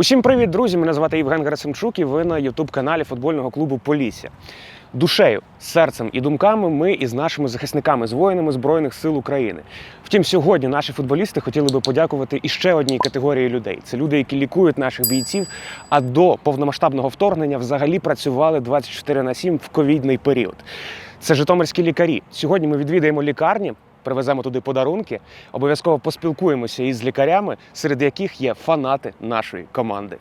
Усім привіт, друзі! Мене звати Євген Герасимчук і ви на ютуб-каналі футбольного клубу Полісся. Душею, серцем і думками ми із нашими захисниками, з воїнами Збройних сил України. Втім, сьогодні наші футболісти хотіли би подякувати іще одній категорії людей. Це люди, які лікують наших бійців, а до повномасштабного вторгнення взагалі працювали 24 на 7 в ковідний період. Це житомирські лікарі. Сьогодні ми відвідаємо лікарні, привеземо туди подарунки. Обов'язково поспілкуємося із лікарями, серед яких є фанати нашої команди.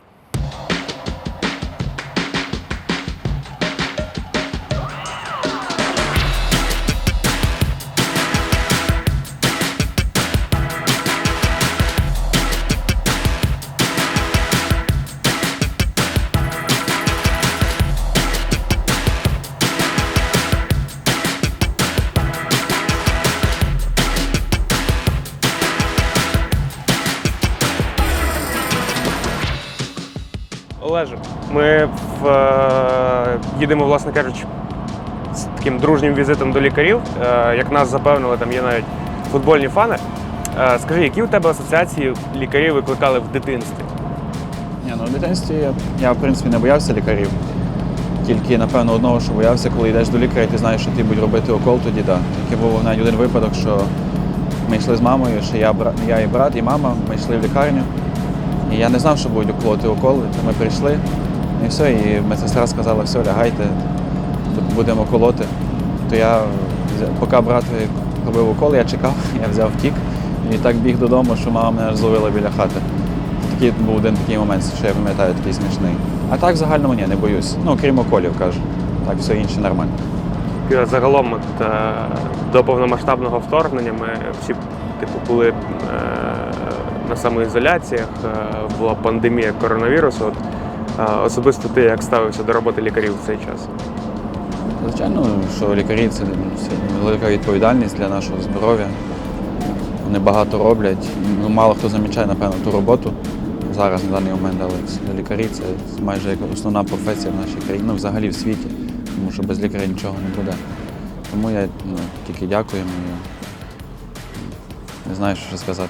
Олеже, ми в, е, їдемо, власне кажучи, з таким дружнім візитом до лікарів. Е, як нас запевнили, там є навіть футбольні фани. Е, скажи, які у тебе асоціації лікарів викликали в дитинстві? Ні, ну в дитинстві я, я в принципі не боявся лікарів. Тільки, напевно, одного, що боявся, коли йдеш до лікаря, і ти знаєш, що ти будеш робити укол, тоді да. Тільки був навіть один випадок, що ми йшли з мамою, що я, я і брат, і мама, ми йшли в лікарню. І я не знав, що будуть уколоти уколи. То ми прийшли, і все, і медсестра сказала, все, лягайте, тут будемо колоти. То я, поки брат робив укол, я чекав, я взяв втік і так біг додому, що мама мене зловила біля хати. Такий був один такий момент, що я пам'ятаю, такий смішний. А так в загальному ні, не боюсь. Ну, крім околів, кажу. Так, все інше нормально. Е, Загалом, от, е, до повномасштабного вторгнення ми всі типу, були е, на самоізоляціях, е, була пандемія коронавірусу. От, е, особисто ти як ставився до роботи лікарів в цей час? Звичайно, що лікарі це велика відповідальність для нашого здоров'я. Вони багато роблять. Ну, мало хто замічає, напевно, ту роботу зараз на даний момент, але лікарі це майже як основна професія в нашій країні, ну взагалі в світі, тому що без лікаря нічого не буде. Тому я ну, тільки дякую не знаю, що сказати.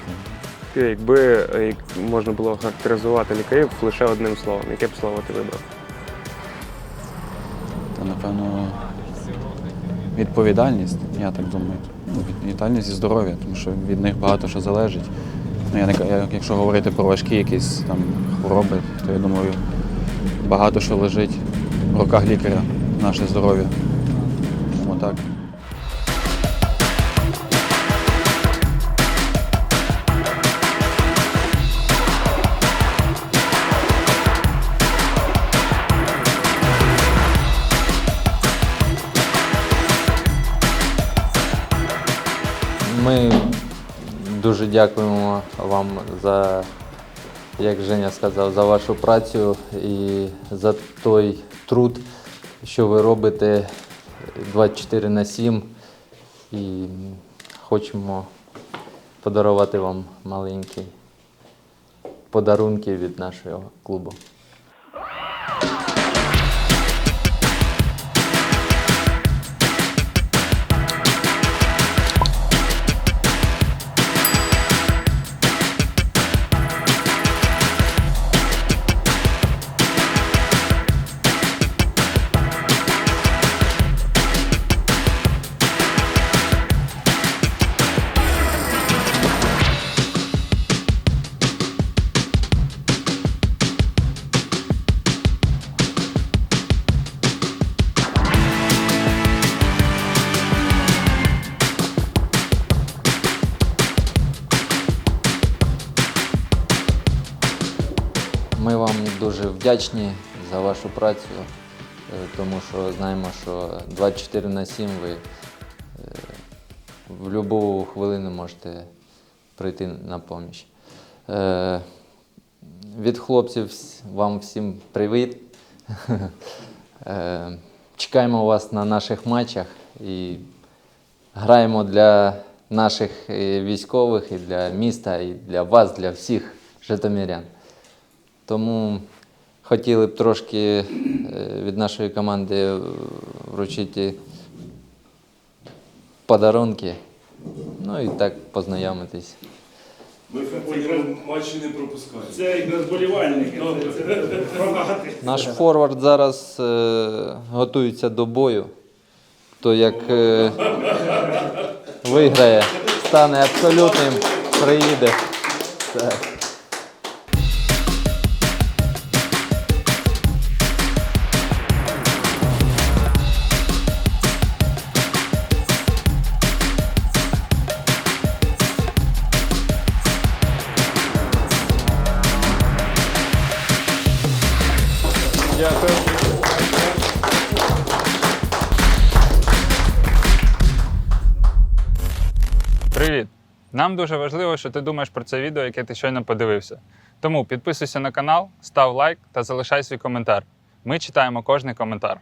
Ти, Якби е, можна було характеризувати лікарів лише одним словом, яке б слово ти вибрав? Та, напевно, відповідальність, я так думаю. Ну, Відповідальність і здоров'я, тому що від них багато що залежить. Ну, я не, якщо говорити про важкі якісь там хвороби, то я думаю, багато що лежить в руках лікаря, наше здоров'я. Тому так. Ми дуже дякуємо вам за, як Женя сказав, за вашу працю і за той труд, що ви робите 24 на 7. І хочемо подарувати вам маленькі подарунки від нашого клубу. Ми вам дуже вдячні за вашу працю, е, тому що знаємо, що 24 на 7 ви е, в будь-яку хвилину можете прийти на поміч. Е, Від хлопців вам всім привіт. Чекаємо вас на наших матчах і граємо для наших військових і для міста, і для вас, для всіх житомирян. Тому хотіли б трошки е, від нашої команди вручити подарунки. Ну і так познайомитись. Ми футбольні матчі не пропускаємо. Це. Це, це. Наш форвард зараз е, готується до бою. То як е, виграє, стане абсолютним, приїде. Так. Привіт! Нам дуже важливо, що ти думаєш про це відео, яке ти щойно подивився. Тому підписуйся на канал, став лайк та залишай свій коментар. Ми читаємо кожний коментар.